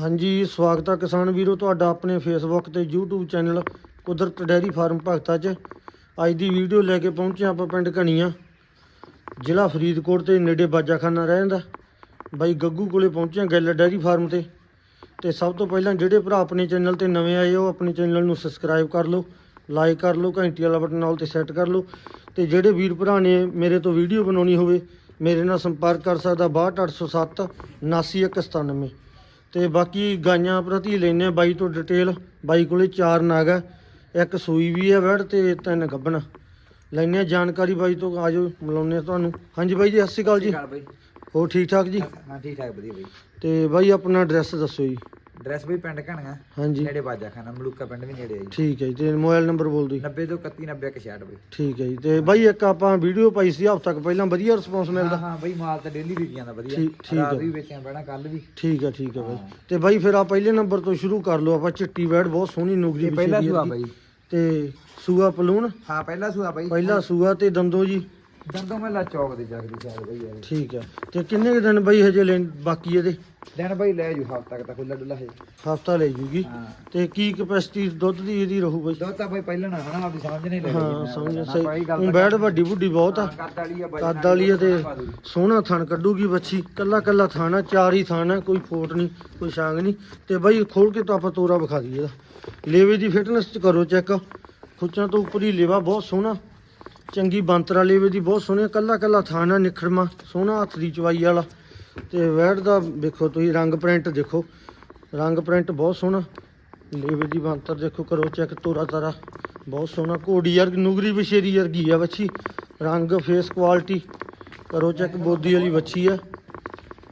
ਹਾਂਜੀ, ਸਵਾਗਤ ਹੈ ਕਿਸਾਨ ਵੀਰੋ, ਤੁਹਾਡਾ ਆਪਣੇ ਫੇਸਬੁੱਕ ਤੇ YouTube channel Kudrat dairy farm Bhagta 'ਚ। ਅੱਜ ਦੀ ਵੀਡੀਓ ਲੈ ਕੇ ਪਹੁੰਚੇ ਆਪਾਂ ਪਿੰਡ ਘਣੀਆਂ। ਜ਼ਿਲ੍ਹਾ ਫਰੀਦਕੋਟ ਤੇ ਨੇੜੇ ਬਾਜਾਖਾਨਾ ਰਹਿੰਦਾ। ਬਾਈ ਗੱਗੂ ਕੋਲੇ ਪਹੁੰਚੇ ਹਾਂ ਗਿੱਲ ਡੈਰੀ ਫਾਰਮ ਤੇ। ਤੇ ਸਭ ਤੋਂ ਪਹਿਲਾਂ ਜਿਹੜੇ ਭਰਾ ਆਪਣੇ ਚੈਨਲ ਤੇ ਨਵੇਂ ਆਏ ਹੋ, ਆਪਣੇ ਚੈਨਲ ਨੂੰ ਸਬਸਕ੍ਰਾਈਬ ਕਰ ਲਓ, ਲਾਈਕ ਕਰ ਲਓ, ਘੰਟੀ ਵਾਲਾ ਬਟਨ ਨਾਲ ਤੇ ਸੈੱਟ ਕਰ ਲਓ। ਤੇ ਜਿਹੜੇ ਵੀਰ ਭਰਾ ਨੇ ਮੇਰੇ ਤੋਂ ਵੀਡੀਓ ਬਣਾਉਣੀ ਹੋਵੇ, ਮੇਰੇ ਨਾਲ ਸੰਪਰਕ ਕਰ ਸਕਦਾ 62807 79197 ਤੇ ਬਾਕੀ ਗਾਈਆਂ ਪ੍ਰਤੀ ਲੈਨੇ ਆ ਬਾਈ ਤੋਂ ਡਿਟੇਲ ਬਾਈ ਕੋਲੇ ਚਾਰ ਨਾਗ ਹੈ ਇੱਕ ਸੂਈ ਵੀ ਹੈ ਵੜ ਤੇ ਤਿੰਨ ਗੱਭਣ ਲੈਨੇ ਆ ਜਾਣਕਾਰੀ ਬਾਈ ਤੋਂ ਆਜੋ ਮਿਲਾਉਂਦੇ ਆ ਤੁਹਾਨੂੰ। ਹਾਂਜੀ ਬਾਈ ਜੀ ਸਤਿ ਸ਼੍ਰੀ ਅਕਾਲ ਜੀ। ਹੋਰ ਠੀਕ ਠਾਕ ਜੀ? ਹਾਂ ਠੀਕ ਠਾਕ ਵਧੀਆ ਬਈ। ਤੇ ਬਾਈ ਆਪਣਾ ਐਡਰੈਸ ਦੱਸੋ ਜੀ। ਡਰੈਸ ਬਈ ਪਿੰਡ ਘਣਗਾ ਹਾਂਜੀ। ਨੇੜੇ ਬਾਜਾ ਖਾਨਾ ਮਲੂਕਾ ਪਿੰਡ ਵੀ ਨੇੜੇ ਆ ਜੀ। ਠੀਕ ਹੈ ਜੀ ਤੇ ਮੋਬਾਈਲ ਨੰਬਰ ਬੋਲ ਦਿਓ ਜੀ। 90 ਤੋਂ 31 90 61 ਬਈ। ਠੀਕ ਹੈ ਜੀ ਤੇ ਬਾਈ ਇੱਕ ਆਪਾਂ ਵੀਡੀਓ ਪਾਈ ਸੀ ਹਫ਼ਤਾ ਕੁ ਪਹਿਲਾਂ ਵਧੀਆ ਰਿਸਪੌਂਸ ਹਾਂ ਮਿਲਦਾ। ਹਾਂ ਬਈ ਮਾਲ ਤਾਂ ਡੇਲੀ ਵਿਕ ਜਾਂਦਾ ਵਧੀਆ। ਠੀਕ- ਠੀਕ ਰਾਤ ਹੈ। ਵੀ ਵੇਚਿਆ ਪੈਣਾ ਕੱਲ ਵੀ। ਠੀਕ ਹੈ ਠੀਕ ਹੈ ਬਾਈ। ਤੇ ਬਾਈ ਫਿਰ ਆ ਪਹਿਲੇ ਨੰਬਰ ਤੋਂ ਸ਼ੁਰੂ ਕਰ ਲਓ ਆਪਾਂ ਚਿੱਟੀ ਵੈੜ ਬਹੁਤ ਸੋਹਣੀ ਨੁਗਰੀ ਇਹ ਪਹਿਲਾ ਸੂਆ ਬਈ। ਤੇ ਸੂਆ ਪਲੂਣ। ਹਾਂ ਪਹਿਲਾ ਸੂਆ ਬਈ। ਪਹਿਲਾ ਸੂਆ ਤੇ ਦੰਦੋ ਜੀ। ਦੰਦੋਂ ਮੇਲਾ ਚੌਕ ਦੇ ਜਗਦੀ ਸ਼ਾਇਦ ਬਈ ਯਾਰ ਠੀਕ ਹੈ ਤੇ ਕਿੰਨੇ ਕੁ ਦਿਨ ਬਾਈ ਹਜੇ ਲੈਣ ਬਾਕੀ ਇਹਦੇ? ਦਿਨ ਬਈ ਲੈ ਜੂ ਹਫਤਾ ਤੱਕ ਤਾਂ ਖੁੱਲਾ ਡੁੱਲਾ ਹੈ ਹਫਤਾ ਲੈ ਜੂਗੀ। ਹਾਂ। ਤੇ ਕੀ ਕਪੈਸਿਟੀ ਦੁੱਧ ਦੀ ਇਹਦੀ ਰਹੂ ਬਾਈ? ਦੋ ਤਾਂ ਬਈ ਪਹਿਲਾਂ ਨਾ ਹਨਾ ਆਪਦੀ ਸਮਝ ਨਹੀਂ ਲੈ ਹਾਂ ਸਮਝ ਸਹੀ। ਹੁਣ ਬੈੜ ਵੱਡੀ ਬੁੱਢੀ ਬਹੁਤ ਆ। ਕੱਦ ਵਾਲੀ ਆ ਬਾਈ। ਕੱਦ ਵਾਲੀ ਆ ਤੇ ਸੋਹਣਾ ਥਣ ਕੱਢੂਗੀ ਬੱਚੀ। ਕੱਲਾ ਕੱਲਾ ਥਣ ਆ ਚਾਰ ਹੀ ਥਣ ਆ ਕੋਈ ਫੋਟ ਨਹੀਂ ਕੋਈ ਛਾਂਗ ਨਹੀਂ। ਤੇ ਬਾਈ ਖੋਲ ਕੇ ਤਾਂ ਆਪਾਂ ਤੋਰਾ ਵਿਖਾ ਦਈਏ ਇਹਦਾ। ਲੇਵੇ ਦੀ ਫਿਟਨੈਸ ਚ ਕਰੋ ਚੈੱਕ ਖੁੱਚਾਂ ਤੋਂ ਉੱਪਰ ਹੀ ਲੇਵਾ ਬਹੁਤ ਸੋਹਣਾ। ਚੰਗੀ ਬੰਤਰਾ ਲੇਵੇ ਦੀ ਬਹੁਤ ਸੋਹਣੀ ਕੱਲਾ ਕੱਲਾ ਥਣ ਨਿਖੜਮਾ ਸੋਹਣਾ ਹੱਥ ਦੀ ਚਵਾਈ ਵਾਲਾ। ਤੇ ਵੈੜ ਦਾ ਵੇਖੋ ਤੁਸੀਂ ਰੰਗ ਪ੍ਰਿੰਟ ਦੇਖੋ। ਰੰਗ ਪ੍ਰਿੰਟ ਬਹੁਤ ਸੋਹਣਾ। ਲੇਵੇ ਦੀ ਬੰਤਰ ਦੇਖੋ ਕਰੋ ਚੈੱਕ ਤੋਰਾ ਤਾਰਾ। ਬਹੁਤ ਸੋਹਣਾ ਘੋੜੀ ਯਾਰ ਨੁਗਰੀ ਬਸ਼ੇਰੀ ਵਰਗੀ ਆ ਬੱਚੀ ਰੰਗ ਫੇਸ ਕੁਆਲਿਟੀ ਕਰੋ ਚੈੱਕ ਬੋਦੀ ਵਾਲੀ ਬੱਚੀ ਆ।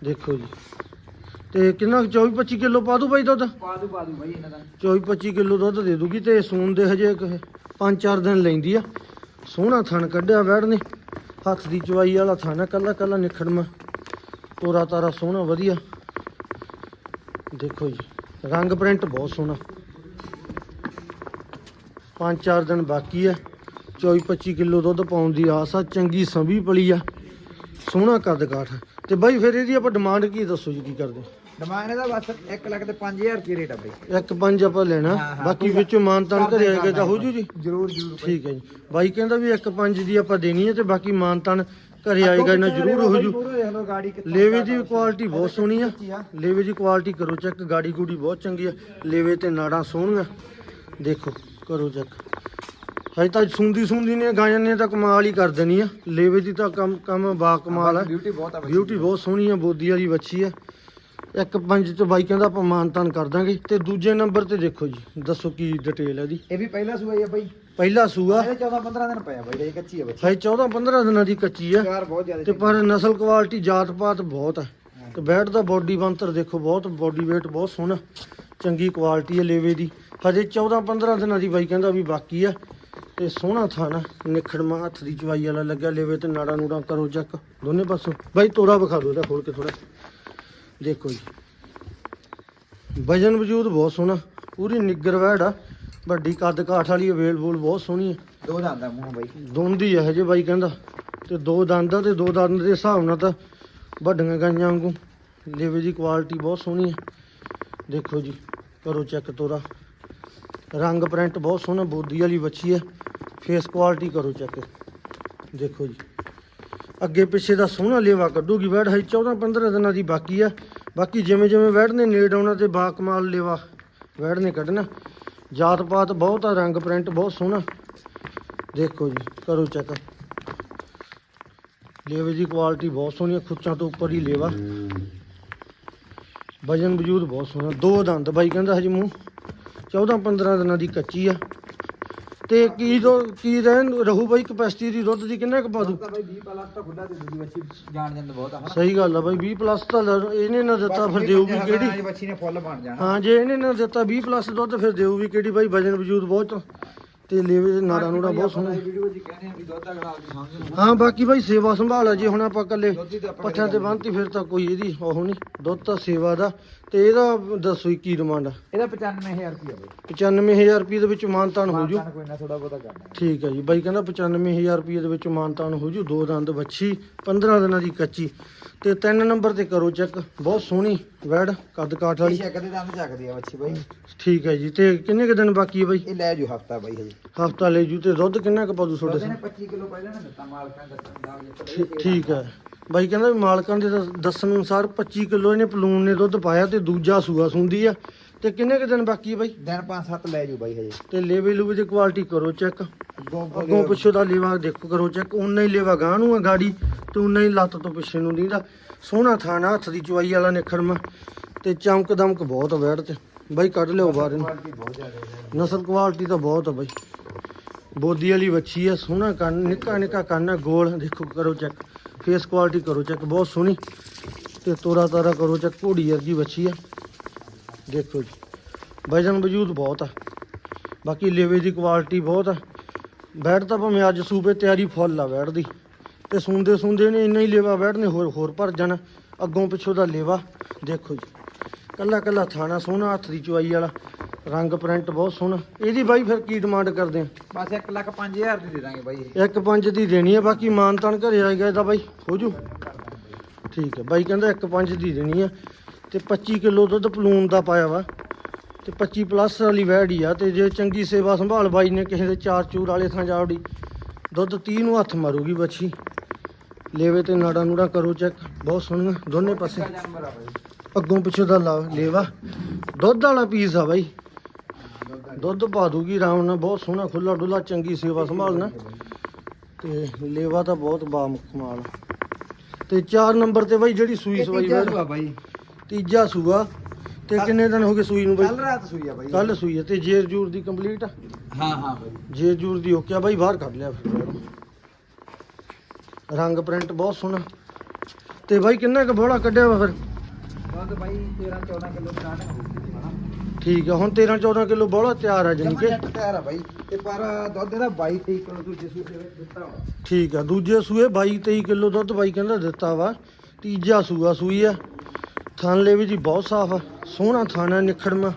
ਦੇਖੋ ਜੀ। ਤੇ ਕਿੰਨਾ 24 25 ਕਿਲੋ ਪਾ ਦੂ ਬਾਈ ਦੁੱਧ? ਪਾ ਦੂ ਪਾ ਦੂ ਬਈ ਇਹਨਾਂ ਦਾ। 24 25 ਕਿਲੋ ਦੁੱਧ ਦੇ ਦੂਗੀ ਤੇ ਸੂਨ ਦੇ ਹਜੇ 5-4 ਦਿਨ ਲੈਂਦੀ ਆ। ਸੋਹਣਾ ਥਣ ਕੱਢਿਆ ਵੈੜ ਨੇ। ਹੱਥ ਦੀ ਚਵਾਈ ਵਾਲਾ ਥਣ ਆ, ਕੱਲਾ ਕੱਲਾ ਨਿਖੜਮਾ ਤੋਰਾ ਤਾਰਾ ਸੋਹਣਾ, ਵਧੀਆ। ਦੇਖੋ ਜੀ, ਰੰਗ ਪ੍ਰਿੰਟ ਬਹੁਤ ਸੋਹਣਾ। 5-4 ਦਿਨ ਬਾਕੀ ਹੈ 24-25 ਕਿਲੋ ਦੁੱਧ ਪਾਉਣ ਦੀ ਆਸ ਆ, ਚੰਗੀ ਸੰਭੀ ਪਲੀ ਆ। ਸੋਹਣਾ ਕੱਦ ਕਾਠ ਆ। ਤੇ ਬਾਈ, ਫਿਰ ਇਹਦੀ ਆਪਾਂ ਡਿਮਾਂਡ ਕੀ ਦੱਸੋ ਜੀ, ਕੀ ਕਰਦੇ? ਡਿਮਾਂਡ ਇਹਦਾ ਬਸ 1 ਲੱਖ ਤੇ 5000 ਰੁਪਏ ਰੇਟ ਆ ਬਈ। ਇੱਕ ਪੰਜ ਆਪਾਂ ਲੈਣਾ। ਹਾਂ, ਹਾਂ, ਬਾਕੀ ਕੋਈ ਵਿੱਚੋਂ ਮਾਨਤਾਨ ਕਰਦੇ ਘਰੇ ਆਏਗਾ ਤਾਂ ਹੋ ਜੂ। ਜੀ ਜਰੂਰ ਜਰੂਰ ਠੀਕ ਹੈ ਜੀ। ਬਾਈ ਕਹਿੰਦਾ ਵੀ ਇੱਕ ਪੰਜ ਦੀ ਆਪਾਂ ਦੇਣੀ ਹੈ ਤੇ ਬਾਕੀ ਮਾਨਤਾਨ ਘਰੇ ਆਏਗਾ ਇਹਨਾਂ ਜ਼ਰੂਰ ਹੋ ਜੂ ਗਾੜੀ ਕਿੱਥੋਂ ਲੇਵੇ ਦੀ ਕੁਆਲਿਟੀ ਬਹੁਤ ਸੋਹਣੀ ਆ। ਆ। ਲੇਵੇ ਦੀ ਕੁਆਲਿਟੀ ਕਰੋ ਚੈੱਕ ਗਾੜੀ ਗੂੜੀ ਬਹੁਤ ਚੰਗੀ ਆ। ਲੇਵੇ ਤੇ ਨਾੜਾਂ ਸੋਹਣੀਆਂ। ਦੇਖੋ ਕਰੋ ਚੈੱਕ ਹਜੇ ਤਾਂ ਸੁੰਦੀ ਸੁੰਦੀ ਨੇ ਗਾਇਆਂ ਨੇ ਤਾਂ ਕਮਾਲ ਹੀ ਕਰ ਦੇਣੀ ਆ। ਲੇਵੇ ਦੀ ਤਾਂ ਕੰਮ ਕੰਮ ਬਾ ਕਮਾਲ ਆ। ਬਿਊਟੀ ਬਹੁਤ ਆ ਬਈ। ਬਿਊਟੀ ਬਹੁਤ ਸੋਹਣੀ ਆ ਬੋਦੀ ਵਾਲੀ ਬੱਚੀ ਆ। ਇੱਕ ਪੰਜ ਚ ਬਾਈ ਕਹਿੰਦਾ ਆਪਾਂ ਮਾਨਤਾਨ ਕਰ ਦਾਂਗੇ ਤੇ ਦੂਜੇ ਨੰਬਰ ਤੇ ਦੇਖੋ ਜੀ ਦੱਸੋ ਕੀ ਡਿਟੇਲ ਹੈ ਦੀ ਇਹ ਵੀ ਪਹਿਲਾ ਸੂਆ ਹੀ ਆ ਬਈ। ਪਹਿਲਾ ਸੂਆ। ਇਹਦੇ 14 15 ਦਿਨ ਪਿਆ ਬਈ ਇਹ ਕੱਚੀ ਆ ਬੱਚੀ ਹੈ 14 15 ਦਿਨਾਂ ਦੀ ਕੱਚੀ ਆ। ਪਿਆਰ ਬਹੁਤ ਜ਼ਿਆਦਾ ਤੇ ਪਰ ਨਸਲ ਕੁਆਲਿਟੀ ਜਾਤ ਪਾਤ ਬਹੁਤ ਹੈ। ਤੇ ਬੈਠ ਦਾ ਬੋਡੀ ਬੰਤਰ ਦੇਖੋ ਬਹੁਤ ਬੋਡੀ weight ਬਹੁਤ ਸੋਹਣਾ। ਚੰਗੀ ਕੁਆਲਿਟੀ ਹੈ ਲੇਵੇ ਦੀ। ਹਜੇ 14 15 ਦਿਨਾਂ ਦੀ ਬਾਈ ਕਹਿੰਦਾ ਵੀ ਬਾਕੀ ਆ। ਤੇ ਸੋਹਣਾ ਥਾਣਾ ਨਿਖੜਮਾ ਹੱਥ ਦੀ ਚਵਾਈ ਵਾਲਾ ਲੱਗਿਆ ਲੇਵੇ ਤੇ ਨਾੜਾ ਨੂੜਾ ਕਰੋ ਚੈੱਕ। ਦੋਨੇ ਪਾਸੋਂ। ਬਾਈ ਤੋਰਾ ਵਿਖਾ ਦਿਓ ਇਹਦਾ ਖੋਲ ਕੇ ਥੋੜਾ ਦੇਖੋ ਜੀ। ਵਜਨ ਵਜੂਦ ਬਹੁਤ ਸੋਹਣਾ ਪੂਰੀ ਨਿੱਗਰ ਵੈੜ ਆ। ਵੱਡੀ ਕੱਦ ਕਾਠ ਵਾਲੀ ਅਵੇਲ ਬੋਲ ਬਹੁਤ ਸੋਹਣੀ ਹੈ ਦੋ ਦੰਦ ਆ ਮੂੰਹ ਬਈ। ਦੋਂਦੀ ਹੈ ਹਜੇ ਬਾਈ ਕਹਿੰਦਾ। ਤੇ ਦੋ ਦੰਦ ਆ ਤੇ ਦੋ ਦੰਦ ਦੇ ਹਿਸਾਬ ਨਾਲ ਤਾਂ ਵੱਡੀਆਂ ਗਾਈਆਂ ਵਾਂਗੂ। ਲੇਵੇ ਦੀ ਕੁਆਲਿਟੀ ਬਹੁਤ ਸੋਹਣੀ ਹੈ ਦੇਖੋ ਜੀ ਕਰੋ ਚੈੱਕ ਤੋਰਾ। ਰੰਗ ਪ੍ਰਿੰਟ ਬਹੁਤ ਸੋਹਣਾ ਬੋਦੀ ਵਾਲੀ ਬੱਚੀ ਹੈ ਫੇਸ ਕੁਆਲਿਟੀ ਕਰੋ ਚੈੱਕ ਦੇਖੋ ਜੀ। ਅੱਗੇ ਪਿੱਛੇ ਦਾ ਸੋਹਣਾ ਲੇਵਾ ਕੱਢੂਗੀ ਵੈੜ ਹੈ 14 15 ਦਿਨਾਂ ਦੀ ਬਾਕੀ ਆ। ਬਾਕੀ ਜਿਵੇਂ ਜਿਵੇਂ ਵੈੜ ਨੇ ਨੇੜ ਆਉਣਾ ਤੇ ਬਾ ਕਮਾਲ ਲੇਵਾ ਵੈੜ ਨੇ ਕੱਢਣਾ। ਜਾਤ ਪਾਤ ਬਹੁਤ ਆ ਰੰਗ ਪ੍ਰਿੰਟ ਬਹੁਤ ਸੋਹਣਾ। ਦੇਖੋ ਜੀ ਕਰੋ ਚੈੱਕ ਲੇਵੇ ਦੀ ਕੁਆਲਿਟੀ ਬਹੁਤ ਸੋਹਣੀ ਆ, ਖੁੱਚਾਂ ਤੋਂ ਉੱਪਰ ਹੀ ਲੇਵਾ। ਵਜਨ ਵਜੂਦ ਬਹੁਤ ਸੋਹਣਾ ਦੋ ਦੰਦ। ਬਾਈ ਕਹਿੰਦਾ ਹਜੇ ਮੂੰਹ 14 15 ਦਿਨਾਂ ਦੀ ਕੱਚੀ ਆ। ਤੇ ਕੀ ਦੋ ਕੀ ਰਹਿਣ ਰਹੂ ਬਾਈ ਕਪੈਸਿਟੀ ਦੀ ਦੁੱਧ ਦੀ ਕਿੰਨਾ ਕੁ ਪਾ ਦੂ ਤਾਂ ਬਈ 20 ਪਲੱਸ ਤਾਂ ਖੁੱਲਾ ਤੇ ਦੂਜੀ ਬੱਚੀ ਜਾਣ ਜਾਂਦਾ ਬਹੁਤ ਆ ਹਨਾ। ਸਹੀ ਗੱਲ ਆ ਬਾਈ 20 ਪਲੱਸ ਤਾਂ ਲ- ਇਹਨੇ ਨਾ ਦਿੱਤਾ ਫਿਰ ਦੇਊਗੀ ਕਿਹੜੀ? ਕਿਹੜੀ ਬੱਚੀ ਨੇ ਫੁੱਲ ਬਣ ਜਾਣਾ। ਹਾਂ ਜੇ ਇਹਨੇ ਨਾ ਦਿੱਤਾ 20 ਪਲੱਸ ਦੁੱਧ ਫਿਰ ਦੇਊਗੀ ਕਿਹੜੀ ਬਾਈ ਵਜਨ ਵਜੂਦ ਬਹੁਤ ਤੇ ਲੇਵੇ ਦੇ ਨਾੜਾ ਨੂੜਾ ਬਹੁਤ ਸੋਹਣਾ। ਵੀਡੀਓ ਜੀ ਕਹਿੰਦੇ ਆ ਵੀ ਦੁੱਧ ਅਗਲਾ ਆਪਦੀ ਸਮਝ ਨੂੰ ਹਾਂ ਬਾਕੀ ਬਾਈ ਸੇਵਾ ਸੰਭਾਲ ਆ ਜੇ ਹੁਣ ਆਪਾਂ ਇਕੱਲੇ ਆਪਾਂ ਪੱਠਿਆਂ ਤੇ ਬੰਨਤੀ ਫਿਰ ਤਾਂ ਕੋਈ ਇਹਦੀ ਉਹ ਨਹੀਂ। ਦੁੱਧ ਤਾਂ ਸੇਵਾ ਦਾ। ਤੇ ਇਹਦਾ ਦੱਸੋ ਕੀ ਡਿਮਾਂਡ ਆ? ਇਹਦਾ 95000 ਰੁਪਏ ਬਈ। 95000 ਰੁਪਏ ਦੇ ਵਿੱਚ ਮਾਨਤਾਨ ਹੋ ਜੂ। ਮਾਨਤਾਨ ਕੋਈ ਨਾ ਥੋੜਾ ਬਹੁਤਾ ਕਰਨਾ ਠੀਕ ਹੈ ਜੀ। ਬਾਈ ਕਹਿੰਦਾ 95000 ਰੁਪਏ ਦੇ ਵਿੱਚ ਮਾਨਤਾਨ ਹੋ ਜੂ। ਦੋ ਦੰਦ ਵੱਛੀ 15 ਦਿਨਾਂ ਦੀ ਕੱਚੀ। ਤੇ ਤਿੰਨ ਨੰਬਰ ਤੇ ਕਰੋ ਚੈੱਕ। ਬਹੁਤ ਸੋਹਣੀ ਵੈੜ ਕੱਦ ਕਾਠ ਵਾਲੀ। ਸ਼ੱਕ ਦੇ ਦੰਦ ਚੱਕਦੀ ਆ ਬੱਚੀ ਬਾਈ। ਠੀਕ ਹੈ ਜੀ ਤੇ ਕਿੰਨੇ ਕੁ ਦਿਨ ਬਾਕੀ ਹੈ ਬਾਈ? ਇਹ ਲੈ ਜੂ ਹਫਤਾ ਬਾਈ ਹਜੇ। ਹਫਤਾ ਲੈ ਜੂ ਤੇ ਦੁੱਧ ਕਿੰਨਾ ਕੁ ਪਾਦੂ ਉਹਦੇ ਨੇ 25 ਕਿਲੋ ਪਹਿਲਾਂ ਨਾ ਦਿੱਤਾ ਮਾਲਕਾਂ ਦਾ ਠੀਕ ਹੈ। ਬਾਈ ਕਹਿੰਦਾ ਵੀ ਮਾਲਕਾਂ ਦੇ ਦੱਸ- ਦੱਸਣ ਅਨੁਸਾਰ 25 ਕਿਲੋ ਇਹਨੇ ਪਲੂਨ ਨੇ ਦੁੱਧ ਪਾਇਆ ਤੇ ਦੂਜਾ ਸੂਆ ਸੁੰਦੀ ਆ। ਤੇ ਕਿੰਨੇ ਕੁ ਦਿਨ ਬਾਕੀ ਹੈ ਬਾਈ? ਦਿਨ 5-7 ਲੈ ਜੂ ਬਾਈ ਹਜੇ। ਤੇ ਲੇਵੇ ਲੂਵੇ ਦੀ ਕੁਆਲਿਟੀ ਕਰੋ ਚੈੱਕ। ਅੱਗੋਂ ਪਿੱਛੋਂ ਦਾ ਲੇਵਾ ਦੇਖੋ ਕਰੋ ਚੈੱਕ। ਉਨਾ ਹੀ ਲੇਵਾ ਗਾਂ ਨੂੰ ਆ ਗਾੜੀ। ਤੇ ਉਨਾ ਹੀ ਲੱਤ ਤੋਂ ਪਿੱਛੇ ਨੂੰ ਦੀਦਾ ਸੋਹਣਾ ਥਾਣਾ ਹੱਥ ਦੀ ਚੁਆਈ ਵਾਲਾ ਨਿਖੜਮਾ ਤੇ ਚਮਕ ਦਮਕ ਬਹੁਤ ਵੈੜ ਤੇ। ਬਾਈ ਕੱਢ ਲਿਓ ਬਾਹਰ ਇਹਨੂੰ। ਨਸਲ ਕੁਆਲਿਟੀ ਤਾਂ ਬਹੁਤ ਆ ਬਾਈ। ਬੋਦੀ ਵਾਲੀ ਵੱਛੀ ਆ ਸੋਹਣਾ ਕੰਨ ਨਿੱਕਾ ਨਿੱਕਾ ਕੰਨ ਆ ਗੋਲ। ਦੇਖੋ ਕਰੋ ਚੈੱਕ ਫੇਸ ਕੁਆਲਿਟੀ ਕਰੋ ਚੈੱਕ ਬਹੁਤ ਸੋਹਣੀ। ਤੇ ਤੋਰਾ ਤਾਰਾ ਕਰੋ ਚੈੱਕ ਘੋੜੀ ਵਰਗੀ ਵੱਛੀ ਆ। ਦੇਖੋ ਜੀ। ਵਜਨ ਵਜੂਦ ਬਹੁਤ ਆ। ਬਾਕੀ ਲੇਵੇ ਦੀ ਕੁਆਲਿਟੀ ਬਹੁਤ ਆ। ਬੈਠ ਤਾਂ ਭਾਵੇਂ ਅੱਜ ਸੂਬੇ ਤਿਆਰੀ ਫੁੱਲ ਆ ਬੈਠ ਦੀ। ਤੇ ਸੁੰਦੇ ਸੁੰਦੇ ਨੇ ਇੰਨਾ ਹੀ ਲੇਵਾ ਬੈਠ ਨੇ ਹੋਰ ਹੋਰ ਭਰ ਜਾਣਾ। ਅੱਗੋਂ ਪਿੱਛੋਂ ਦਾ ਲੇਵਾ ਦੇਖੋ ਜੀ। ਕੱਲਾ ਕੱਲਾ ਥਾਣਾ ਸੋਹਣਾ ਹੱਥ ਦੀ ਚੁਆਈ ਵਾਲਾ ਰੰਗ ਪ੍ਰਿੰਟ ਬਹੁਤ ਸੋਹਣਾ। ਇਹਦੀ ਬਾਈ ਫਿਰ ਕੀ ਡਿਮਾਂਡ ਕਰਦੇ ਆ? ਬਸ 1 ਲੱਖ 5000 ਦੀ ਦੇ ਦਾਂਗੇ ਬਾਈ ਇਹ। ਇੱਕ ਪੰਜ ਦੀ ਦੇਣੀ ਹੈ ਬਾਕੀ ਮਾਨਤਾਨ ਘਰੇ ਆਏਗਾ ਇਹਦਾ ਬਾਈ ਹੋ ਜੂ? ਠੀਕ ਹੈ ਬਾਈ ਕਹਿੰਦਾ ਇੱਕ ਪੰਜ ਦੀ ਦੇਣੀ ਆ। ਤੇ 25 ਕਿਲੋ ਦੁੱਧ ਪਲੂਨ ਦਾ ਪਾਇਆ ਵਾ। ਤੇ 25 ਪਲੱਸ ਵਾਲੀ ਵੈੜੀ ਆ ਤੇ ਜੇ ਚੰਗੀ ਸੇਵਾ ਸੰਭਾਲ ਬਾਈ ਨੇ ਕਿਸੇ ਦੇ ਚਾਰ ਚੂਰ ਵਾਲੇ ਥਾਂ ਜਾਵੜੀ ਦੁੱਧ 30 ਨੂੰ ਹੱਥ ਮਾਰੂਗੀ ਬੱਚੀ ਲੇਵੇ ਤੇ ਨਾੜਾ ਨੂੜਾ ਕਰੋ ਚੈੱਕ। ਬਹੁਤ ਸੋਹਣੀਆਂ ਦੋਨੇ ਪਾਸੇ। ਅੱਗੋਂ ਪਿੱਛੋਂ ਦਾ ਲੇਵਾ। ਦੁੱਧ ਵਾਲਾ ਪੀਸ ਆ ਬਾਈ। ਹਾਂ, ਦੁੱਧ ਪਾ ਦੂਗੀ ਆਰਾਮ ਨਾਲ। ਬਹੁਤ ਸੋਹਣਾ ਖੁੱਲਾ ਡੁੱਲਾ ਚੰਗੀ ਸੇਵਾ ਸੰਭਾਲਣਾ। ਤੇ ਲੇਵਾ ਤਾਂ ਬਹੁਤ ਬਾ ਕਮਾਲ ਤੇ 4 ਨੰਬਰ ਤੇ ਬਾਈ ਜਿਹੜੀ ਸੂਈ ਸਵਾਈ ਬਾਈ। ਤੀਜਾ ਸੂਆ। ਤੇ ਕਿੰਨੇ ਦਿਨ ਹੋ ਗਏ ਸੂਈ ਨੂੰ ਕੱਲ ਬਾਈ ਰਾਤ ਸੂਈ ਆ ਬਾਈ। ਕੱਲ ਸੂਈ ਹੈ ਤੇ ਜੇਰ ਜੂਰ ਦੀ ਕੰਪਲੀਟ ਆ? ਹਾਂ ਹਾਂ ਬਾਈ। ਜੇਰ ਜੂਰ ਦੀ ਓਕੇ ਆ ਬਾਈ ਬਾਹਰ ਕੱਢ ਲਿਆ ਫਿਰ। ਰੰਗ ਪ੍ਰਿੰਟ ਬਹੁਤ ਸੋਹਣਾ। ਤੇ ਬਾਈ ਕਿੰਨਾ ਕੁ ਬੋਲਾ ਕੱਢਿਆ ਵਾ ਫਿਰ? ਦੁੱਧ ਬਾਈ 13 14 ਕਿਲੋ ਸਟਾਰਟ ਹੋਊਗੀ ਹਨਾ ਠੀਕ ਆ ਹੁਣ 13 14 ਕਿਲੋ ਬੋਲਾ ਤਿਆਰ ਆ ਜਾਨੀ ਜਮਾ ਕਿ ਜੱਟ ਤਿਆਰ ਆ ਬਾਈ। ਤੇ ਪਰ ਦੁੱਧ ਇਹਦਾ 22 23 ਕਿਲੋ ਦੂਜੇ ਸੂਏ ਵਿੱਚ ਦਿੱਤਾ ਵਾ। ਠੀਕ ਆ ਦੂਜੇ ਸੂਏ 22 23 ਕਿਲੋ ਦੁੱਧ ਬਾਈ ਕਹਿੰਦਾ ਦਿੱਤਾ ਵਾ। ਤੀਜਾ ਸੂਆ ਸੂਈ ਆ। ਥਣ ਲੇਵੇ ਜੀ ਬਹੁਤ ਸਾਫ਼ ਆ। ਸੋਹਣਾ ਥਾਣਾ ਨਿਖੜਮਾ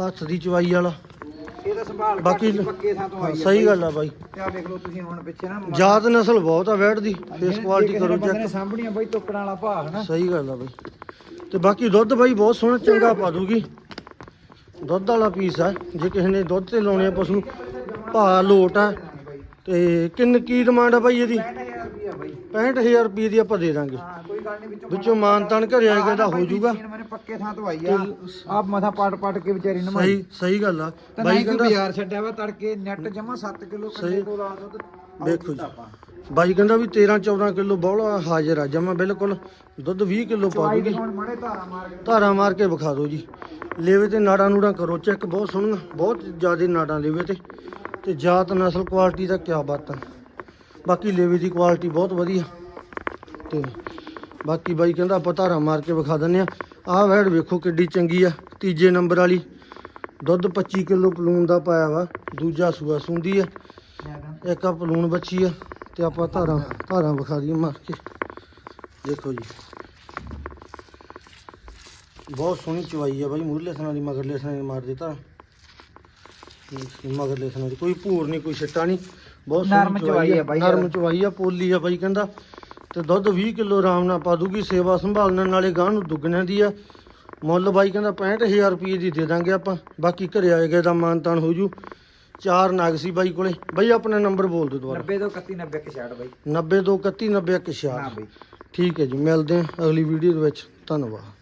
ਹੱਥ ਦੀ ਚਵਾਈ ਵਾਲਾ। ਇਹ ਤਾਂ ਸੰਭਾਲ ਬਾਕੀ ਬਾਕੀ ਪੱਕੇ ਥਾਂ ਤੋਂ ਆਈ ਆ ਸਹੀ। ਗੱਲ ਆ ਬਾਈ। ਤੇ ਆ ਵੇਖ ਲਓ ਤੁਸੀਂ ਹੁਣ ਪਿੱਛੇ ਨਾ ਮੱਝ- ਜਾਤ ਨਸਲ ਬਹੁਤ ਆ ਵੈੜ ਦੀ ਫੇਸ ਜੇ ਕੁਆਲਿਟੀ ਕਿਸੇ ਕਰੋ ਬੰਦੇ ਨੇ ਚੈੱਕ ਸਾਂਭਣੀਆਂ ਬਾਈ ਟੁੱਕਣ ਵਾਲਾ ਭਾਅ ਹਨਾ? ਸਹੀ ਗੱਲ ਆ ਬਾਈ। ਤੇ ਬਾਕੀ ਦੁੱਧ ਬਾਈ ਬਹੁਤ ਸੋਹਣਾ ਚੰਗਾ ਪਾ ਦੂਗੀ। ਦੁੱਧ ਵਾਲਾ ਪੀਸ ਆ ਜੇ ਕਿਸੇ ਨੇ ਦੁੱਧ ਤੇ ਲਾਉਣੇ ਆ ਪਸ਼ੂ ਭਾ ਲੋਟ ਆ। ਤੇ ਕਿੰਨ ਕੀ ਡਿਮਾਂਡ ਆ ਬਾਈ ਇਹਦੀ? 65000 ਰੁਪਿਆ ਬਾਈ 65000 ਰੁਪਏ ਦੀ ਆਪਾਂ ਦੇ ਦਾਂਗੇ। ਹਾਂ ਕੋਈ ਗੱਲ ਨਹੀਂ ਵਿੱਚੋਂ ਵਿੱਚੋਂ ਮਾਨਤਾਨ ਘਰੇ ਆਏਗਾ ਤਾਂ ਹੋ ਜਾਊਗਾ। ਮੈਨੇ ਪੱਕੇ ਥਾਂ ਤੋਂ ਆਈ ਆ। ਆਪ ਮਥਾ ਪਟ ਪਟ ਕੇ ਵਿਚਾਰੀ ਨਮਾਈ ਸਹੀ ਸਹੀ ਗੱਲ ਆ। ਬਾਈ ਕਹਿੰਦਾ ਬਾਜ਼ਾਰ ਛੱਡਿਆ ਵਾ ਤੜਕੇ ਨੈਟ ਜਮਾ 7 ਕਿਲੋ ਕੰਡੇ ਸਹੀ। ਕੋਲ ਆ ਆਊ ਦੇਖੋ ਜੀ। ਬਾਈ ਕਹਿੰਦਾ ਵੀ 13 14 ਕਿਲੋ ਬੌਲਾ ਹਾਜ਼ਰ ਆ ਜਮਾ ਬਿਲਕੁਲ ਦੁੱਧ 20 ਕਿਲੋ ਪਾ ਦੂਗੀ। ਧਾਰਾ ਮਾਰ ਕੇ। ਵਿਖਾ ਦਿਓ ਜੀ। ਲੇਵੇ ਤੇ ਨਾੜਾਂ ਨੂੜਾਂ ਕਰੋ ਚੈੱਕ ਬਹੁਤ ਸੋਹਣੀਆਂ ਬਹੁਤ ਜ਼ਿਆਦਾ ਨਾੜਾਂ ਲੇਵੇ ਤੇ। ਤੇ ਜਾਤ ਨਸਲ ਕੁਆਲਿਟੀ ਦਾ ਕੀ ਬਾਤ ਆ। ਬਾਕੀ ਲੇਵੇ ਦੀ ਕੁਆਲਿਟੀ ਬਹੁਤ ਵਧੀਆ। ਤੇ ਬਾਕੀ ਬਾਈ ਕਹਿੰਦਾ ਆਪਾਂ ਧਾਰਾ ਮਾਰ ਕੇ ਵਿਖਾ ਦਿੰਦੇ ਆ ਆਹ ਵੈੜ ਵੇਖੋ ਕਿੱਡੀ ਚੰਗੀ ਆ, ਤੀਜੇ ਨੰਬਰ ਵਾਲੀ। ਦੁੱਧ 25 ਕਿਲੋ ਪਲੂਣ ਦਾ ਪਾਇਆ ਵਾ, ਦੂਜਾ ਸੂਆ ਸੁੰਦੀ ਆ। ਇੱਕ ਆ ਪਲੂਨ ਬੱਚੀ ਆ, ਤੇ ਆਪਾਂ ਧਾਰਾਂ ਧਾਰਾਂ ਵਿਖਾ ਦਈਏ ਮਾਰ ਕੇ। ਦੇਖੋ ਜੀ। ਬਹੁਤ ਸੋਹਣੀ ਚਵਾਈ ਆ ਬਾਈ, ਮੂਰਲੇ ਸਨਾਂ ਦੀ, ਮਗਰਲੇ ਸਨਾਂ ਦੀ ਮਾਰ ਦਿੱਤਾ ਮਗਰਲੇ ਸਨਾਂ ਦੀ ਕੋਈ ਭੂਰ ਨਹੀਂ, ਕੋਈ ਛਿੱਟਾ ਨਹੀਂ। ਬਹੁਤ ਸੋਹਣੀ ਨਰਮ ਚਵਾਈ ਆ ਬਾਈ ਨਰਮ। ਚਵਾਈ ਆ ਪੋਲੀ ਆ ਬਾਈ ਕਹਿੰਦਾ। ਤੇ ਦੁੱਧ 20 ਕਿਲੋ ਆਰਾਮ ਨਾਲ ਪਾ ਦੂਗੀ ਸੇਵਾ ਸੰਭਾਲਣ ਨਾਲੇ ਗਾਂ ਨੂੰ ਦੁੱਗਣਿਆਂ ਦੀ ਆ। ਮੁੱਲ ਬਾਈ ਕਹਿੰਦਾ 65000 ਰੁਪਏ ਦੀ ਦੇ ਦਾਂਗੇ ਆਪਾਂ। ਬਾਕੀ ਘਰੇ ਆਏਗਾ ਇਹਦਾ ਮਾਨਤਾਨ ਹੋ ਜੂ। ਚਾਰ ਨਾਗ ਸੀ ਬਾਈ ਕੋਲੇ। ਬਾਈ ਆਪਣਾ ਨੰਬਰ ਬੋਲ ਦਿਓ ਦੁਬਾਰਾ। 90 ਤੋਂ 31 90 ਕੇ ਛੱਡ ਬਾਈ। 92 231 90 ਹਾਂ ਬਾਈ। ਠੀਕ ਹੈ ਜੀ ਮਿਲਦੇ ਹਾਂ ਅਗਲੀ ਵੀਡੀਓ ਦੇ ਵਿੱਚ। ਧੰਨਵਾਦ।